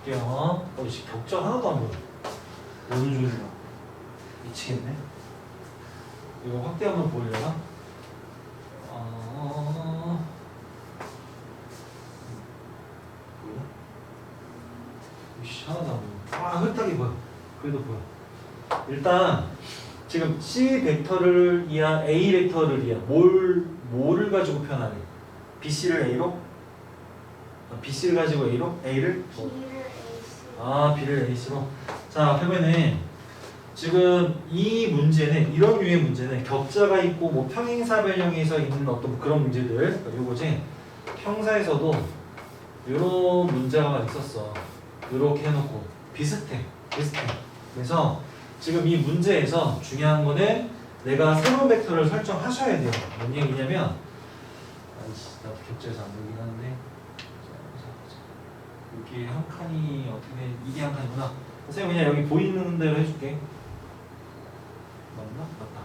볼게요. 어, 씨, 격자 하나도 안 보여. 무슨 소리야? 미치겠네. 이거 확대 한번 보려나? 어... 뭐야? 이씨 하나도 안 보여. 아 흐릿하게 보여. 그래도 보여. 일단 지금 C 벡터를 이한 A 벡터를 이한 뭘 뭐를 가지고 표현하래? BC를 A로? 아, BC를 가지고 A로? A를? 뭐? 아 B를 A로. 자 그러면은 지금 이 문제는 이런 류의 문제는 격자가 있고 뭐 평행사 변형에서 있는 어떤 그런 문제들 그러니까 요거지 평사에서도 이런 문제가 있었어. 이렇게 해놓고 비슷해, 비슷해. 그래서 지금 이 문제에서 중요한 거는 내가 새로운 벡터를 설정하셔야 돼요. 뭔 얘기냐면 아이씨 나도 격자에서 안 보이긴 하는데. 여기 한 칸이 어떻게 돼? 이게 한 칸이구나. 선생님 그냥 여기 보이는 대로 해줄게. 맞나? 맞다.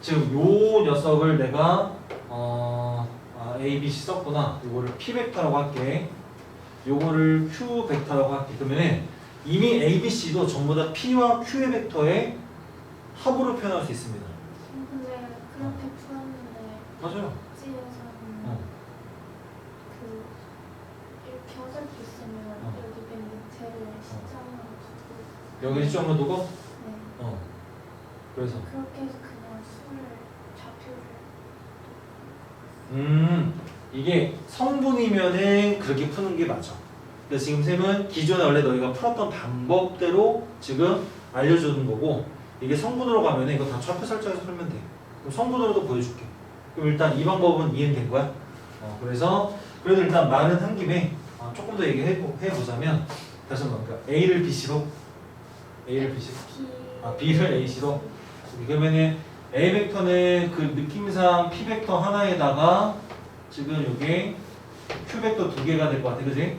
지금 요 녀석을 내가 어 아, A, B, C 썼구나. 요거를 P 벡터라고 할게. 요거를 Q 벡터라고 할게. 그러면은 이미 A, B, C도 전부 다 P와 Q의 벡터의 합으로 표현할 수 있습니다. 근데 그렇게 풀었는데 맞아요. 복지에서는 어. 그 이렇게 어설프 있으면 어. 여기 맨 시점으로 두고 여기 시점을 두고 네 어. 그래서 그렇게 해서 그냥 수를 좌표를 음 이게 성분이면은 그렇게 푸는 게 맞아. 근데 지금 쌤은 기존에 원래 너희가 풀었던 방법대로 지금 알려주는 거고 이게 성분으로 가면은 이거 다 좌표 설정해서 풀면 돼. 그럼 성분으로도 보여줄게. 그럼 일단 이 방법은 이해된 거야. 어, 그래서 그래도 일단 말은 한 김에 어, 조금 더 얘기해 보자면 다시 한번 그러니까 A를 BC로? A를 BC로? 아 B를 A시로? 그러면은 A 벡터는 그 느낌상 P 벡터 하나에다가 지금 요게 Q 벡터 두 개가 될 것 같아. 그지?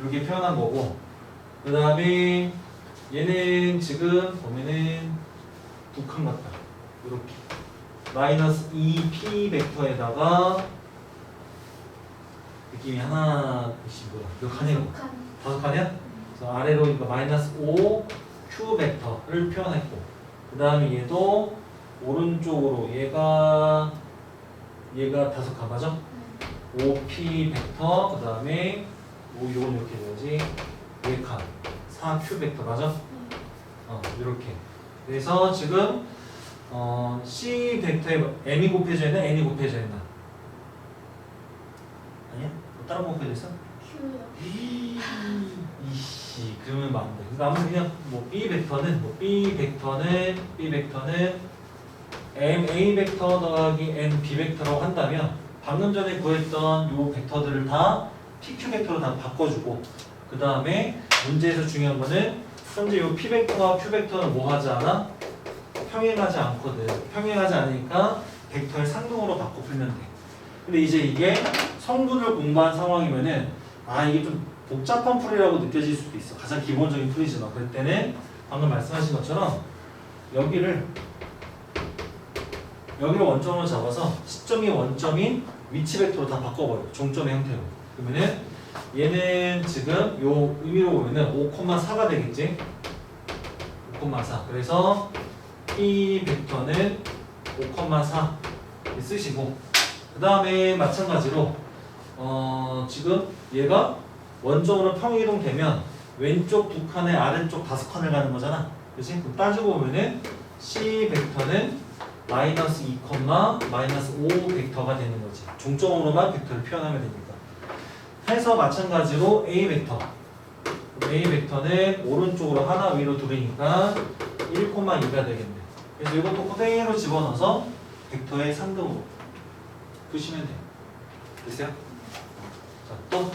이렇게 표현한 거고. 그 다음에 얘는 지금 보면은 두 칸 같다. 이렇게. 마이너스 2P 벡터에다가 느낌이 하나 씨 뭐야. 몇 칸이야? 칸. 다섯 칸이야? 그래서 아래로 이거 마이너스 5 Q 벡터를 표현했고 그 다음에 얘도 오른쪽으로 얘가 얘가 다섯 칸 맞아? 5P 벡터 그 다음에 뭐 요건 이렇게 되지 4칸 4Q 벡터 맞아? 어 이렇게 그래서 지금 어, C 벡터에 M이 곱해져 있나 N이 곱해져 있나? 거 곱해져 있어? Q요 이씨 그러면 맞네. 그러니까 아무튼 그냥 뭐 B 벡터는 뭐 B 벡터는 B 벡터는 M A 벡터 더하기 N B 벡터라고 한다면 방금 전에 구했던 요 벡터들을 다 PQ 벡터로 다 바꿔주고 그 다음에 문제에서 중요한 거는 현재 요 P 벡터와 Q 벡터는 뭐 하지 않아? 평행하지 않거든. 평행하지 않으니까 벡터의 상등으로 바꿔 풀면 돼. 근데 이제 이게 성분을 공부한 상황이면은 아 이게 좀 복잡한 풀이라고 느껴질 수도 있어. 가장 기본적인 풀이지만 그럴 때는 방금 말씀하신 것처럼 여기를 여기를 원점으로 잡아서 시점이 원점인 위치 벡터로 다 바꿔버려. 종점의 형태로. 그러면은 얘는 지금 요 의미로 보면은 5,4가 되겠지. 5,4. 그래서 이 벡터는 5,4 이렇게 쓰시고 그 다음에 마찬가지로 어 지금 얘가 원점으로 평이동 되면 왼쪽 두 칸에 아래쪽 다섯 칸을 가는 거잖아. 그치? 그럼 따지고 보면은 C 벡터는 마이너스 2, 마이너스 5 벡터가 되는 거지. 종점으로만 벡터를 표현하면 되니까. 해서 마찬가지로 A 벡터. A 벡터는 오른쪽으로 하나 위로 둘이니까 1,2가 되겠네. 그래서 이것도 그대로 집어넣어서 벡터의 상등으로 푸시면 돼요. 됐어요? 자, 또